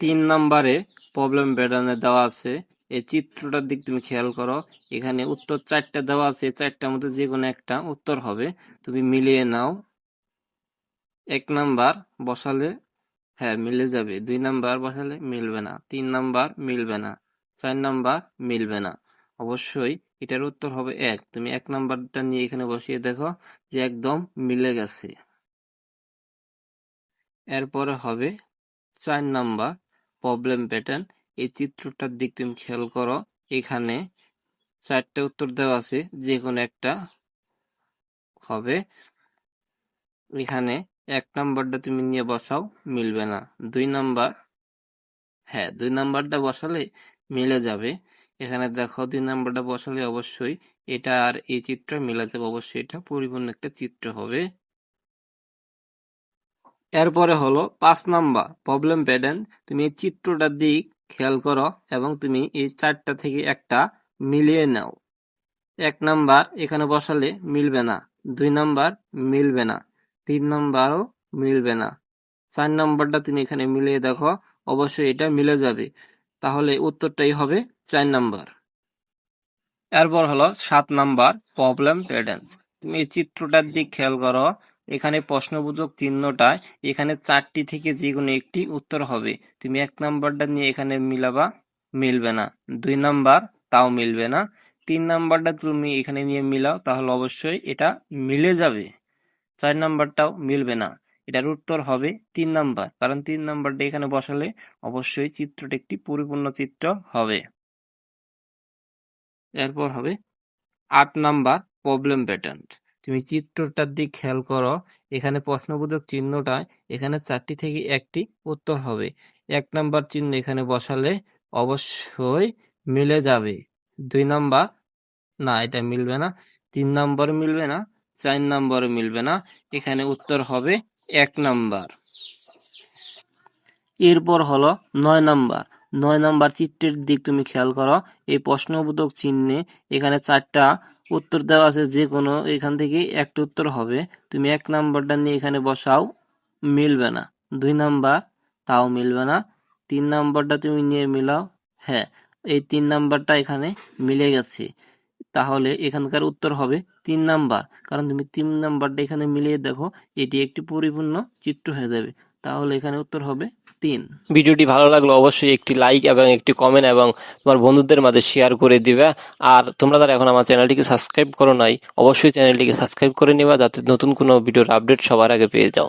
তিন নম্বরে প্রবলেম প্যাটার্নে দেওয়া আছে। এই চিত্রটার দিক তুমি খেয়াল করো, এখানে উত্তর চারটা দেওয়া আছে চারটার মধ্যে যে কোনো একটা উত্তর হবে। তুমি মিলিয়ে নাও, এক নাম্বার বসালে হ্যাঁ মিলে যাবে। দুই নাম্বার বসালে মিলবে না, তিন নাম্বার মিলবে না, চার নাম্বার মিলবে না। অবশ্যই এটার উত্তর হবে এক। তুমি এক নাম্বারটা নিয়ে এখানে বসিয়ে দেখো যে একদম মিলে গেছে। এরপরে হবে চার নাম্বার প্রবলেম প্যাটার্ন এই চিত্রটার দিক তুমি খেয়াল করো, এখানে চারটে উত্তর দেওয়া আছে যে কোনো একটা হবে। এখানে এক নাম্বারটা তুমি নিয়ে বসাও, মিলবে না। দুই নাম্বার হ্যাঁ দুই নাম্বারটা বসালে মিলে যাবে। এখানে দেখো, দুই নাম্বারটা বসালে অবশ্যই এটা আর এই চিত্র মিলে যাবে, অবশ্যই এটা পরিপূর্ণ একটা চিত্র হবে। এরপরে হলো পাঁচ নাম্বার প্রবলেম প্যাটার্ন তুমি এই চিত্রটার দিক খেয়াল করো এবং তুমি এই চারটা থেকে একটা মিলিয়ে নাও। এক নাম্বার, এখানে বসালে মিলবে না। দুই নাম্বার, মিলবে না। তিন নাম্বারও মিলবে না। চার নাম্বারটা তুমি এখানে মিলিয়ে দেখো, অবশ্যই এটা মিলে যাবে। তাহলে উত্তরটাই হবে চার নাম্বার। এরপর হলো সাত নাম্বার প্রবলেম প্যাটার্নস তুমি এই চিত্রটার দিক খেয়াল করো এখানে প্রশ্নবোধক চিহ্নটায় এখানে চারটি থেকে যে কোনো একটি উত্তর হবে। তুমি এক নাম্বারটা নিয়ে এখানে মিলাবা, মিলবে না। দুই নাম্বার, তাও মিলবে না। তিন নাম্বারটা তুমি এখানে নিয়ে মিলাও, তাহলে অবশ্যই এটা মিলে যাবে। চার নাম্বারটাও মিলবে না। এটার উত্তর হবে তিন নাম্বার। কারণ তিন নাম্বারটা এখানে বসালে অবশ্যই চিত্রটা একটি পরিপূর্ণ চিত্র হবে। এরপর হবে আট নাম্বার প্রবলেম প্যাটার্ন তুমি চিত্রটার দিক খেয়াল করো, এখানে প্রশ্নবোধক চিহ্নটায় এখানে চারটি থেকে একটি উত্তর হবে। এক নাম্বার চিহ্ন এখানে বসালে অবশ্যই মিলে যাবে। দুই নাম্বার, না, এটা মিলবে না। তিন নাম্বার মিলবে না, চার নাম্বার মিলবে না। এখানে উত্তর হবে এক নাম্বার। এরপর হলো নয় নাম্বার। নয় নাম্বার চিত্রের দিক তুমি খেয়াল করো, এই প্রশ্নবোধক চিহ্নে এখানে চারটা উত্তর দেওয়া আছে যে কোনো, এখান থেকে একটা উত্তর হবে। তুমি এক নাম্বারটা নিয়ে এখানে বসাও, মিলবে না। দুই নাম্বার, তাও মিলবে না। তিন নাম্বারটা তুমি নিয়ে মিলাও হ্যাঁ এই তিন নাম্বারটা এখানে মিলে গেছে। তাহলে এখানকার উত্তর হবে তিন নাম্বার। কারণ তুমি তিন নাম্বারটা এখানে মিলিয়ে দেখো, এটি একটি পরিপূর্ণ চিত্র হয়ে যাবে। তাহলে এখানে উত্তর হবে তিন। ভিডিওটি ভালো লাগল অবশ্যই একটি লাইক এবং একটি কমেন্ট এবং তোমার বন্ধুদের মাঝে শেয়ার করে দিবে। আর তোমরা যারা এখন আমার চ্যানেলটিকে সাবস্ক্রাইব করো নাই, অবশ্যই চ্যানেলটিকে সাবস্ক্রাইব করে নিবা যাতে নতুন কোনো ভিডিওর আপডেট সবার আগে পেয়ে যাও।